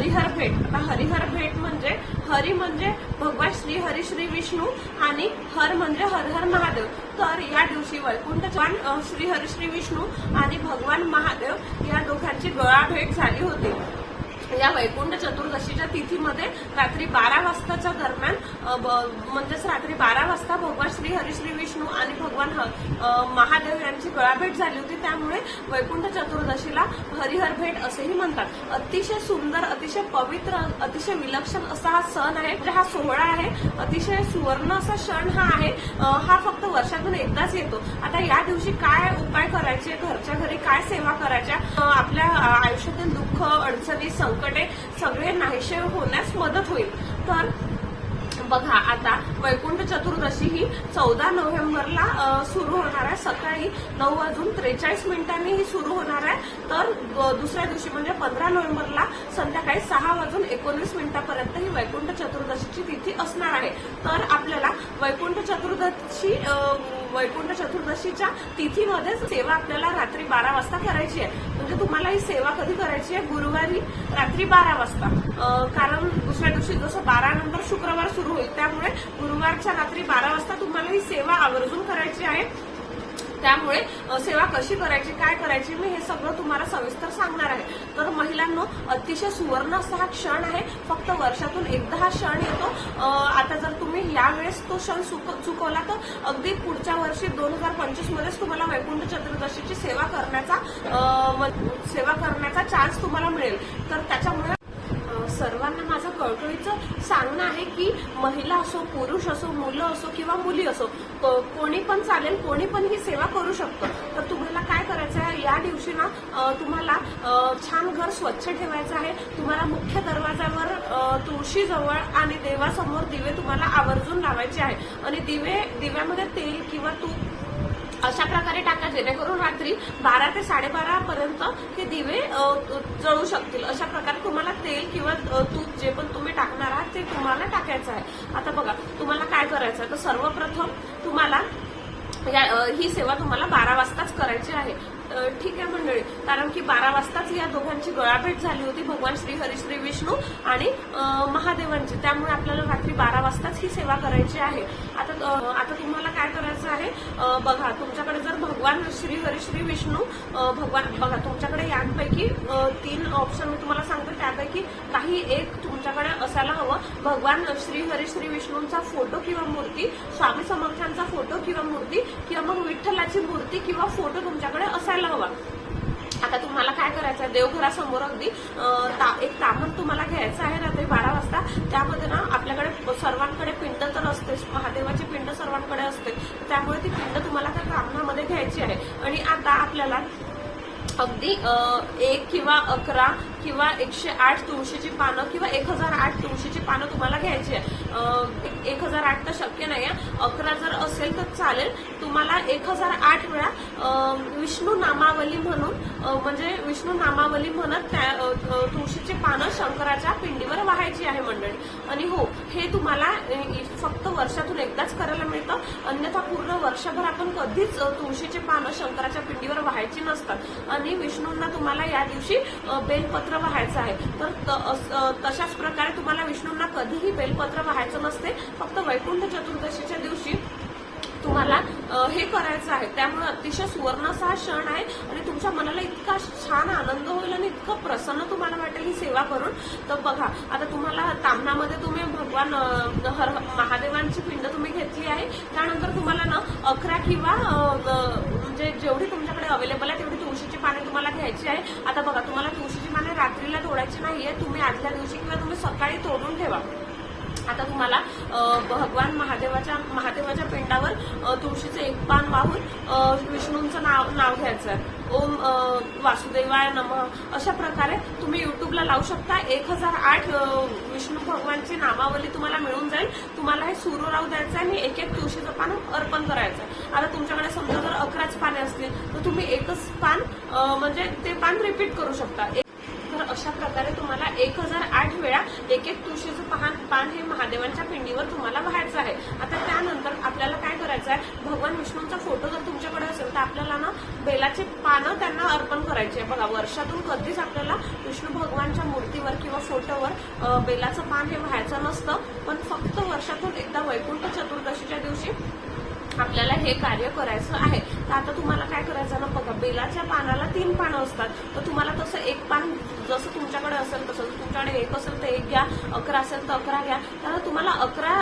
हरिहर भेट. आता हरिहर भेट म्हणजे हरी म्हणजे भगवान श्री हरी श्री विष्णू आणि हर म्हणजे हर हर महादेव. तर या दिवशी वैकुंठ श्री हरी श्री विष्णू आणि भगवान महादेव या दोघांची गळा भेट झाली होती. या वैकुंठ चतुर्दशीच्या तिथीमध्ये रात्री बारा वाजताच्या दरम्यान म्हणजेच रात्री बारा वाजता भगवान श्री हरिश्री विष्णू आणि भगवान ह- महादेव यांची गळाभेट झाली होती. त्यामुळे वैकुंठ चतुर्दशीला हरिहर भेट असेही म्हणतात. अतिशय सुंदर अतिशय पवित्र अतिशय विलक्षण असा हा सण आहे. म्हणजे हा सोहळा आहे. अतिशय सुवर्ण असा क्षण हा आहे. हा फक्त वर्षातून एकदाच येतो. आता या दिवशी काय काय करायचे घरच्या घरी काय सेवा करायच्या आपल्या आयुष्यातील दुःख अडचणी संकटे सगळे नाहीसे होण्यास मदत होईल. तर बघा आता वैकुंठ चतुर्दशी ही चौदा नोव्हेंबरला सुरू होणार आहे. सकाळी नऊ वाजून त्रेचाळीस मिनिटांनी ही सुरू होणार आहे. तर दुसऱ्या दिवशी म्हणजे पंधरा नोव्हेंबरला संध्याकाळी सहा वाजून एकोणीस मिनिटापर्यंत ही वैकुंठ चतुर्दशीची तिथी असणार आहे. तर आपल्याला वैकुंठ चतुर्दशी वैकुंठ चतुर्दशीच्या तिथीमध्येच सेवा आपल्याला रात्री बारा वाजता करायची आहे. म्हणजे तुम्हाला ही सेवा कधी करायची आहे? गुरुवारी रात्री बारा वाजता. कारण दुसऱ्या दिवशी जसं बारा नंतर शुक्रवार सुरू होईल त्यामुळे गुरुवारच्या रात्री बारा वाजता तुम्हाला ही सेवा आवर्जून करायची आहे. त्यामुळे सेवा कशी करायची काय करायची मी हे सगळं तुम्हाला सविस्तर सांगणार आहे. तर महिलांनो अतिशय सुवर्ण असा हा क्षण आहे. फक्त वर्षातून एकदा हा क्षण येतो. आता जर तुम्ही यावेळेस तो क्षण चुकवला तर अगदी पुढच्या वर्षी दोन हजार पंचवीस मध्येच तुम्हाला वैकुंठ चतुर्दशीची सेवा करण्याचा म- सेवा करण्याचा चान्स तुम्हाला मिळेल. तर त्याच्यामुळे सर्वांना माझं कळकळीचं सांगणं आहे की महिला असो पुरुष असो मुलं असो किंवा मुली असो कोणी पण चालेल कोणी पण ही सेवा करू शकतो. तर तुम्हाला काय करायचं आहे या दिवशी ना तुम्हाला छान घर स्वच्छ ठेवायचं आहे. तुम्हाला मुख्य दरवाजावर तुळशीजवळ आणि देवासमोर दिवे तुम्हाला आवर्जून लावायचे आहे. आणि दिवे दिव्यामध्ये तेल किंवा तूप अशा प्रकारे टाका जेणेकरून रात्री बारा ते साडेबारा पर्यंत हे दिवे जळू शकतील. अशा प्रकारे तुम्हाला तेल किंवा तूप जे पण तुम्ही टाकणार आहात ते तुम्हाला टाकायचं आहे. आता बघा तुम्हाला काय करायचं आहे? तर सर्वप्रथम तुम्हाला या ही सेवा तुम्हाला बारा वाजताच करायची आहे. ठीक आहे मंडळी? कारण की बारा वाजताच या दोघांची गळाभेट झाली होती भगवान श्री हरिश्री विष्णू आणि महादेवांची. त्यामुळे आपल्याला रात्री बारा वाजताच ही सेवा करायची आहे. आता आता तुम्हाला काय करायचं आहे बघा तुमच्याकडे जर भगवान श्री हरिश्री विष्णू भगवान बघा तुमच्याकडे यांपैकी तीन ऑप्शन मी तुम्हाला सांगते. त्यापैकी काही एक तुमच्याकडे असायला हवं. भगवान श्री हरिश्री विष्णूंचा फोटो किंवा मूर्ती स्वामी समर्थांचा फोटो किंवा मूर्ती किंवा मग विठ्ठलाची मूर्ती किंवा फोटो तुमच्याकडे असायला हवा. आता तुम्हाला काय करायचं आहे देवघरासमोर अगदी ता- एक तामण तुम्हाला घ्यायचं आहे रात्री बारा वाजता. त्यामध्ये ना आपल्याकडे त्यामुळे ती पिंड तुम्हाला त्या तामणामध्ये घ्यायची आहे. आणि आता आपल्याला अगदी एक किंवा अकरा किंवा एकशे आठ तुळशीची पानं किंवा एक हजार आठ तुळशीची पानं तुम्हाला घ्यायची आहे. एक- हजार आठ तर शक्य नाही आहे अकरा जर असेल तर चालेल. तुम्हाला एक हजार आठ वेळा विष्णू नामावली म्हणून म्हणजे विष्णू नामावली म्हणत त्या तुळशी पानं शंकराच्या पिंडीवर वाहायची आहे मंडळी. आणि हो हे तुम्हाला फक्त वर्षातून एकदाच करायला मिळतं. अन्यथा पूर्ण वर्षभर आपण कधीच तुळशीचे पानं शंकराच्या पिंडीवर वाहायची नसतात. आणि विष्णूंना तुम्हाला या दिवशी बेलपत्र वाहायचं आहे. तर त- तशाच प्रकारे तुम्हाला विष्णूंना कधीही बेलपत्र वाहायचं नसते. फक्त वैकुंठ चतुर्दशीच्या दिवशी तुम्हाला हे करायचं आहे. त्यामुळे अतिशय सुवर्णसा हा क्षण आहे आणि तुमच्या मनाला इतका छान आनंद होईल आणि इतकं प्रसन्न तुम्हाला वाटेल ही सेवा करून. तर बघा आता तुम्हाला तामणामध्ये तुम्ही भगवान हर महादेवांची पिंड तुम्ही घेतली आहे. त्यानंतर तुम्हाला ना अकरा किंवा म्हणजे जेवढी तुमच्याकडे अवेलेबल आहे तेवढी तुळशीची पाने तुम्हाला घ्यायची आहे. आता बघा तुम्हाला तुळशीची पाने रात्रीला तोडायची नाहीये. तुम्ही आदल्या दिवशी किंवा तुम्ही सकाळी तोडून ठेवा. आता तुम्हाला भगवान महादेवाच्या महादेवाच्या पिंडावर तुळशीचं एक पान वाहून विष्णूंचं नाव नाव घ्यायचं आहे ओम वासुदेवाय नम. अशा प्रकारे तुम्ही युट्यूबला लावू शकता. एक हजार आठ विष्णू भगवानची नामावली तुम्हाला मिळून जाईल. तुम्हाला हे सुरू राहू द्यायचं आहे आणि एक एक तुळशीचं पान अर्पण करायचं आहे आता तुमच्याकडे समजा जर अकराच पाने असतील तर तुम्ही एकच पान म्हणजे ते पान रिपीट करू शकता. एक- तर अशा प्रकारे तुम्हाला एक हजार आठ वेळा एक एक तुळशीचं पान पान हे महादेवांच्या पिंडीवर तुम्हाला व्हायचं आहे. आता त्यानंतर आपल्याला काय करायचं आहे? भगवान विष्णूंचा फोटो जर तुमच्याकडे असेल तर आपल्याला ना बेलाचे पानं त्यांना अर्पण करायचे आहे. बघा वर्षातून कधीच आपल्याला विष्णू भगवानच्या मूर्तीवर किंवा फोटोवर बेलाचं पान हे व्हायचं नसतं. पण फक्त वर्षातून एकदा वैकुंठ चतुर्दशीच्या दिवशी आपल्याला हे कार्य करायचं आहे. तर आता तुम्हाला काय करायचं ना बघा बेलाच्या पानाला तीन पानं असतात. तर तुम्हाला तसं एक पान जसं तुमच्याकडे असेल तसं तुमच्याकडे एक असेल तर एक घ्या अकरा असेल तर अकरा घ्या. तर तुम्हाला अकरा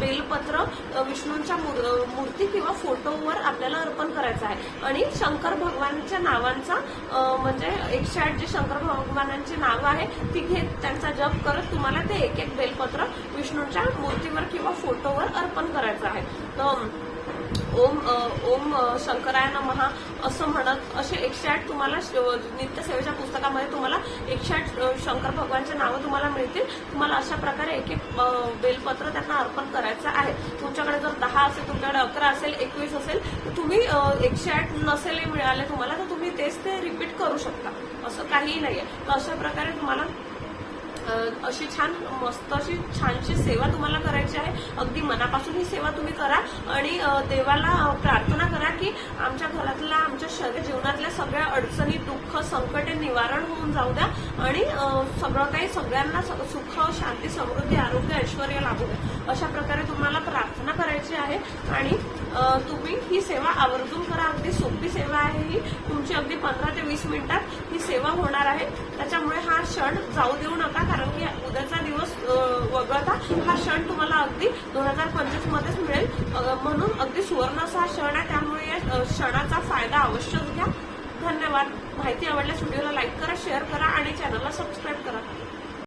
बेलपत्र विष्णूंच्या मूर्ती किंवा फोटोवर आपल्याला अर्पण करायचं आहे. आणि शंकर भगवानच्या नावांचा म्हणजे एकशे आठ जे शंकर भगवानांची नावं आहे ती घेत त्यांचा जप करत तुम्हाला ते एक एक बेलपत्र विष्णूंच्या मूर्तीवर किंवा फोटोवर अर्पण करायचं आहे. तर ओम ओम शंकराय नमहा असं म्हणत असे एकशे आठ तुम्हाला श- नित्यसेवेच्या पुस्तकामध्ये तुम्हाला एकशे आठ शंकर भगवानचे नावं तुम्हाला मिळतील. तुम्हाला अशा प्रकारे एक एक बेलपत्र त्यांना अर्पण करायचं आहे. तुमच्याकडे जर दहा असेल तुमच्याकडे अकरा असेल एकवीस असेल तर तुम्ही एकशे आठ नसेल मिळाले तुम्हाला तर तुम्ही तेच ते रिपीट करू शकता. असं काहीही नाहीये. तर अशा प्रकारे तुम्हाला अशी छान मस्त अशी छानशी सेवा तुम्हाला करायची आहे. अगदी मनापासून ही सेवा तुम्ही करा आणि देवाला प्रार्थना करा की आमच्या घरातल्या आमच्या शरीर जीवनातल्या सगळ्या अडचणी दुःख संकटे निवारण होऊन जाऊ द्या. आणि सगळं काही सगळ्यांना स- सुख शांती समृद्धी आरोग्य ऐश्वर लाभू द्या. अशा प्रकारे तुम्हाला प्रार्थना करायची आहे. आणि तुम्ही ही सेवा आवर्जून करा. अगदी सोपी सेवा आहे ही. तुमची अगदी पंधरा ते वीस मिनिटात ही सेवा होणार आहे. त्याच्यामुळे हा क्षण जाऊ देऊ नका कारण की उद्याचा दिवस वगळता असून हा क्षण तुम्हाला अगदी दोन हजार पंचवीस मध्येच मिळेल. म्हणून अगदी सुवर्ण असा हा क्षण आहे त्यामुळे या क्षणाचा फायदा अवश्य घ्या. धन्यवाद. माहिती आवडल्यास व्हिडिओला लाईक करा शेअर करा आणि चॅनलला सबस्क्राईब करा.